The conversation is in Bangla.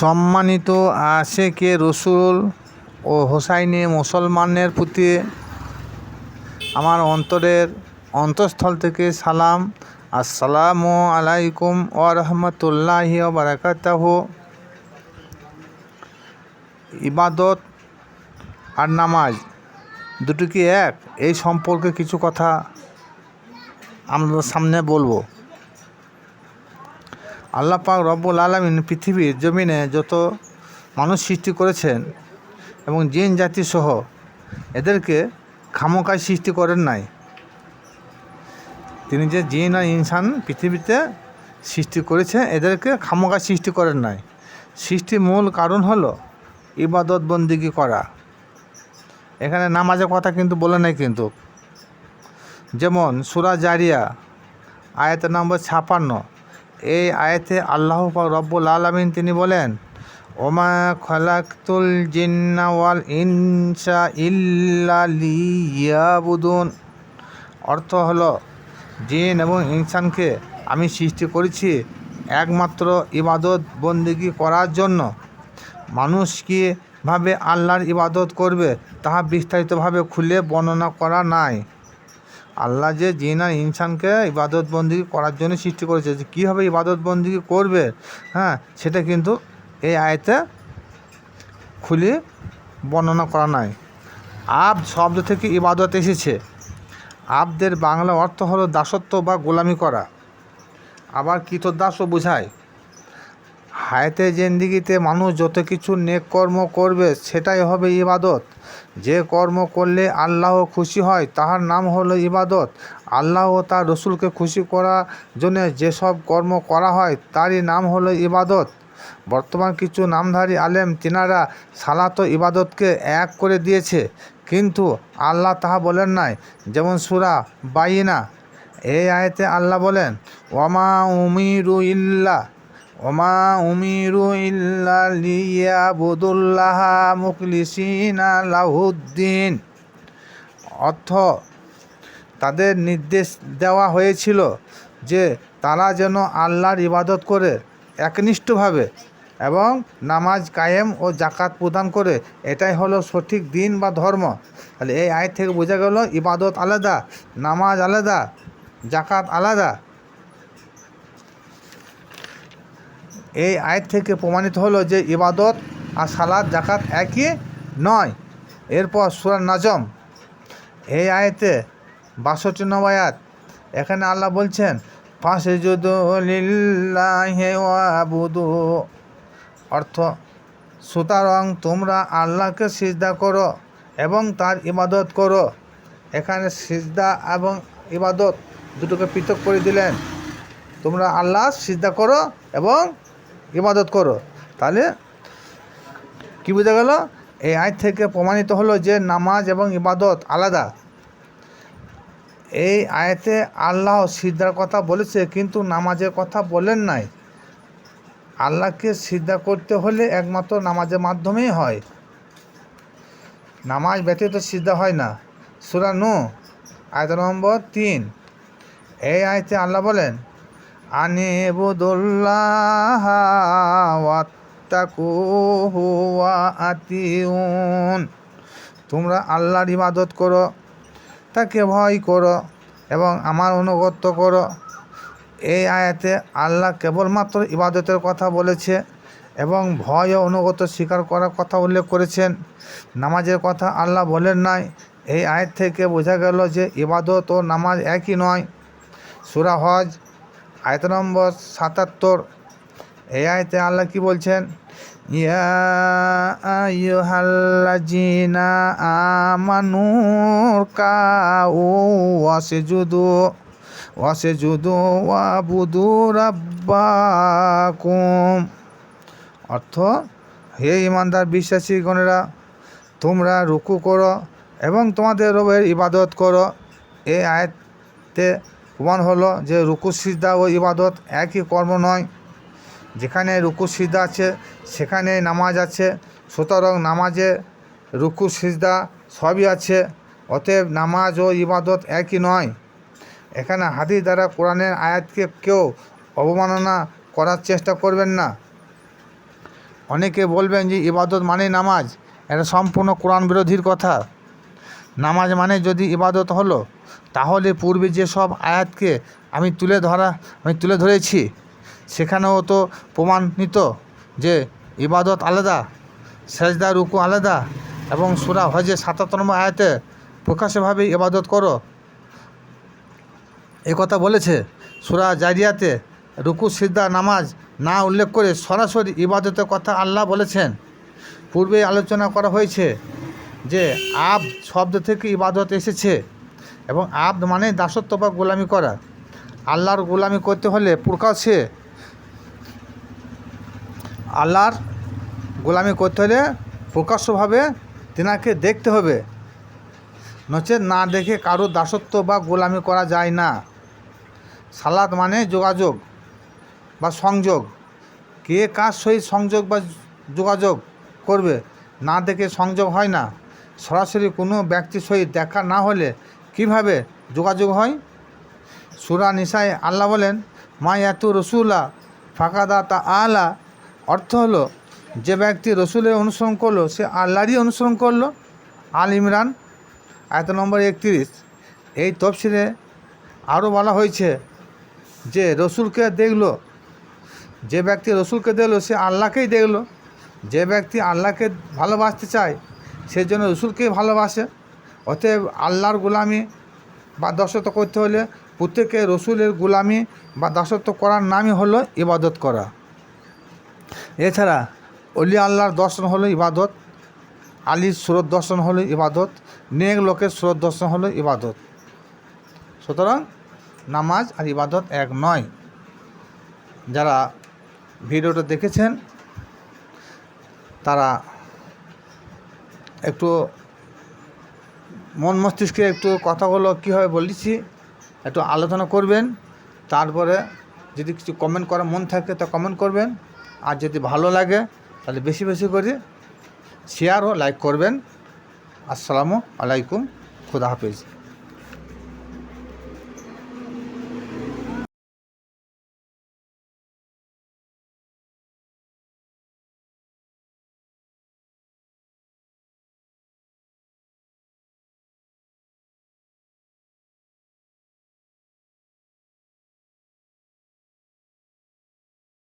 সম্মানিত আশেকে রসুল ও হোসাইনে মুসলমানের প্রতি আমার অন্তরের অন্তঃস্থল থেকে সালাম। আসসালামু আলাইকুম ও রহমতুল্লাহি বারাকাতাহ। ইবাদত আর নামাজ দুটো কি এক। এই সম্পর্কে কিছু কথা আমাদের সামনে বলব। আল্লাহ পাক রব্বুল আলমিন পৃথিবীর জমিনে যত মানুষ সৃষ্টি করেছেন এবং জিন জাতি সহ এদেরকে খামোকায় সৃষ্টি করেন নাই। তিনি যে জিন আর ইনসান পৃথিবীতে সৃষ্টি করেছে, এদেরকে খামোকায় সৃষ্টি করেন নাই। সৃষ্টির মূল কারণ হলো ইবাদত বন্দিগি করা। এখানে নামাজের কথা কিন্তু বলে নাই কিন্তু। যেমন সুরা জারিয়া আয়াত নম্বর ছাপান্ন। এই আয়াতে আল্লাহ রব্বুল আলমিন তিনি বলেন, ওমা খলাকতুল জিন্না ওয়াল ইনসা ইল্লা লিয়াবুদুন। অর্থ হলো, জিন এবং ইনসানকে আমি সৃষ্টি করেছি একমাত্র ইবাদত বন্দিগি করার জন্য। মানুষ কীভাবে আল্লাহর ইবাদত করবে, তাহা বিস্তারিতভাবে খুলে বর্ণনা করা নাই। আল্লাহ যে জিন আর ইনসানকে ইবাদত বন্দি করার জন্য সৃষ্টি করেছে, যে কীভাবে ইবাদত বন্দি করবে হ্যাঁ সেটা কিন্তু এই আয়তে খুলে বর্ণনা করা নাই। আব শব্দ থেকে ইবাদত এসেছে। আবদের বাংলা অর্থ হলো দাসত্ব বা গোলামি করা। আবার কৃতদাসও বোঝায়। হায়াতে জেন্দিগিতে মানুষ যত কিছু নেক কর্ম করবে, সেটাই হবে ইবাদত। যে কর্ম করলে আল্লাহ খুশি হয়, তাহার নাম হলো ইবাদত। আল্লাহ ও তার রসুলকে খুশি করার জন্য যেসব কর্ম করা হয়, তারই নাম হলো ইবাদত। বর্তমান কিছু নামধারী আলেম তিনারা সালাত ইবাদতকে এক করে দিয়েছে। কিন্তু আল্লাহ তাহা বলেন নাই। যেমন সুরা বাইনা। এই আয়তে আল্লাহ বলেন ওমা উমিরু ইল্লা ওমা উমিরু ইল্লা মুখলিসিনা লাহুদ্দিন। অর্থ, তাদের নির্দেশ দেওয়া হয়েছিল যে তারা যেন আল্লাহর ইবাদত করে একনিষ্ঠভাবে এবং নামাজ কায়েম ও জাকাত প্রদান করে। এটাই হলো সঠিক দিন বা ধর্ম। তাহলে এই আয় থেকে বোঝা গেল, ইবাদত আলাদা, নামাজ আলাদা জাকাত আলাদা। এই আয় থেকে প্রমাণিত হলো যে ইবাদত আর সালাদ জাকাত একই নয়। এরপর সুরান নাজম। এই আয়তে বাষট্টি নবায়াত এখানে আল্লাহ বলছেন ফাঁসে যুদু অর্থ, সুতরাং তোমরা আল্লাহকে সিজদা করো এবং তার ইবাদত করো। এখানে সিজদা এবং ইবাদত দুটোকে পৃথক করে দিলেন। তোমরা আল্লাহ সিজদা করো এবং ইবাদত করো। তাহলে কী বোঝা গেল? এই আয় থেকে প্রমাণিত হলো যে নামাজ এবং ইবাদত আলাদা। এই আয়তে আল্লাহ সিদ্ধার কথা বলেছে, কিন্তু নামাজের কথা বলেন নাই। আল্লাহকে সিদ্ধা করতে হলে একমাত্র নামাজের মাধ্যমেই হয়। নামাজ ব্যতীত সিদ্ধা হয় না। সুরা নু আয়ত নম্বর তিন। এই আয়তে আল্লাহ বলেন আনি বুদুল্লাহ আতিউন। তোমরা আল্লাহর ইবাদত করো, তাকে ভয় করো এবং আমার অনুগত্য করো। এই আয়াতে আল্লাহ কেবলমাত্র ইবাদতের কথা বলেছে এবং ভয় ও অনুগত স্বীকার করার কথা উল্লেখ করেছেন। নামাজের কথা আল্লাহ বলেন নাই। এই আয়াত থেকে বোঝা গেল যে ইবাদত ও নামাজ একই নয়। সুরা হজ আয়ত নম্বর সাতাত্তর। এই আয়তে আল্লাহ কি বলছেন? ইয়া আইয়ুহাল্লাযীনা আমানু কাউ ওয়াসজুদু ওয়াসজুদু ওয়াবুদু রাব্বাকুম। অর্থ, হে ইমানদার বিশ্বাসী গণেরা তোমরা রুকু করো এবং তোমাদের রবের ইবাদত করো। এই আয়াতে প্রমাণ হলো যে রুকু, সিজদা ও ইবাদত একই কর্ম নয়। যেখানে রুকু, সিজদা আছে, সেখানে নামাজ আছে। সুতরাং নামাজে রুকু, সিজদা সবই আছে, অতএব নামাজ ও ইবাদত একই নয়। এখানে হাদিস দ্বারা কোরআনের আয়াতকে কেউ অবমাননা করার চেষ্টা করবেন না। অনেকে বলবেন যে ইবাদত মানে নামাজ, এটা সম্পূর্ণ কোরআন বিরোধীর কথা। নামাজ মানে যদি ইবাদত হলো তাহলে পূর্বে যে সব আয়াতকে আমি তুলে ধরা, আমি তুলে ধরেছি, সেখানেও তো প্রমাণিত যে ইবাদত আলাদা, সেজদা, রুকু আলাদা এবং সুরা হজে সাতাত্তর নম্বর আয়াতে প্রকাশ্যভাবে ইবাদত করো। কথা বলেছে সুরা জারিয়াতে রুকু সিদ্ধা নামাজ না উল্লেখ করে সরাসরি ইবাদতের কথা আল্লাহ বলেছেন। পূর্বে আলোচনা করা হয়েছে যে আব শব্দ থেকে ইবাদত এসেছে। এবং আব্দ মানে দাসত্ব বা গোলামি করা। আল্লাহর গোলামি করতে হলে প্রকাশ্যে আল্লাহর গোলামি করতে হলে প্রকাশ্যভাবে তেনাকে দেখতে হবে। নচেত না দেখে কারও দাসত্ব বা গোলামি করা যায় না। সালাদ মানে যোগাযোগ বা সংযোগ। কে কার সহিত সংযোগ বা যোগাযোগ করবে না দেখে সংযোগ হয় না। সরাসরি কোনো ব্যক্তির সহিত দেখা না হলে কীভাবে যোগাযোগ হয়? সুরা নিসায় আল্লাহ বলেন, মা ইয়াতু রসুল্লাহ ফাঁকাদা তা আলা। অর্থ হলো, যে ব্যক্তি রসুলের অনুসরণ করল, সে আল্লাহরই অনুসরণ করল। আল ইমরান, আয়ত নম্বর একত্রিশ। এই তফসিলে আরও বলা হয়েছে যে, রসুলকে দেখল, যে ব্যক্তি রসুলকে দেখল, সে আল্লাহকেই দেখল। যে ব্যক্তি আল্লাহকে ভালোবাসতে চায়, সেই জন্য রসুলকেই ভালোবাসে। অতএব আল্লাহর গোলামি বা দাসত্ব করতে হলে প্রত্যেকে রসুলের গোলামি বা দাসত্ব করার নামই হলো ইবাদত করা। এছাড়া অলি আল্লাহর দর্শন হলো ইবাদত, আলীর সুরত দর্শন হলো ইবাদত, নেক লোকের সুরত দর্শন হলো ইবাদত। সুতরাং নামাজ আর ইবাদত এক নয়। যারা ভিডিওটা দেখেছেন, তারা একটু মন মস্তিষ্কে একটু কথাগুলো কীভাবে বলেছি একটু আলোচনা করবেন, তারপরে যদি কিছু কমেন্ট করার মন থাকে তা কমেন্ট করবেন, আর যদি ভালো লাগে তাহলে বেশি বেশি করে শেয়ার ও লাইক করবেন। আসসালামু আলাইকুম, খুদা হাফিজ।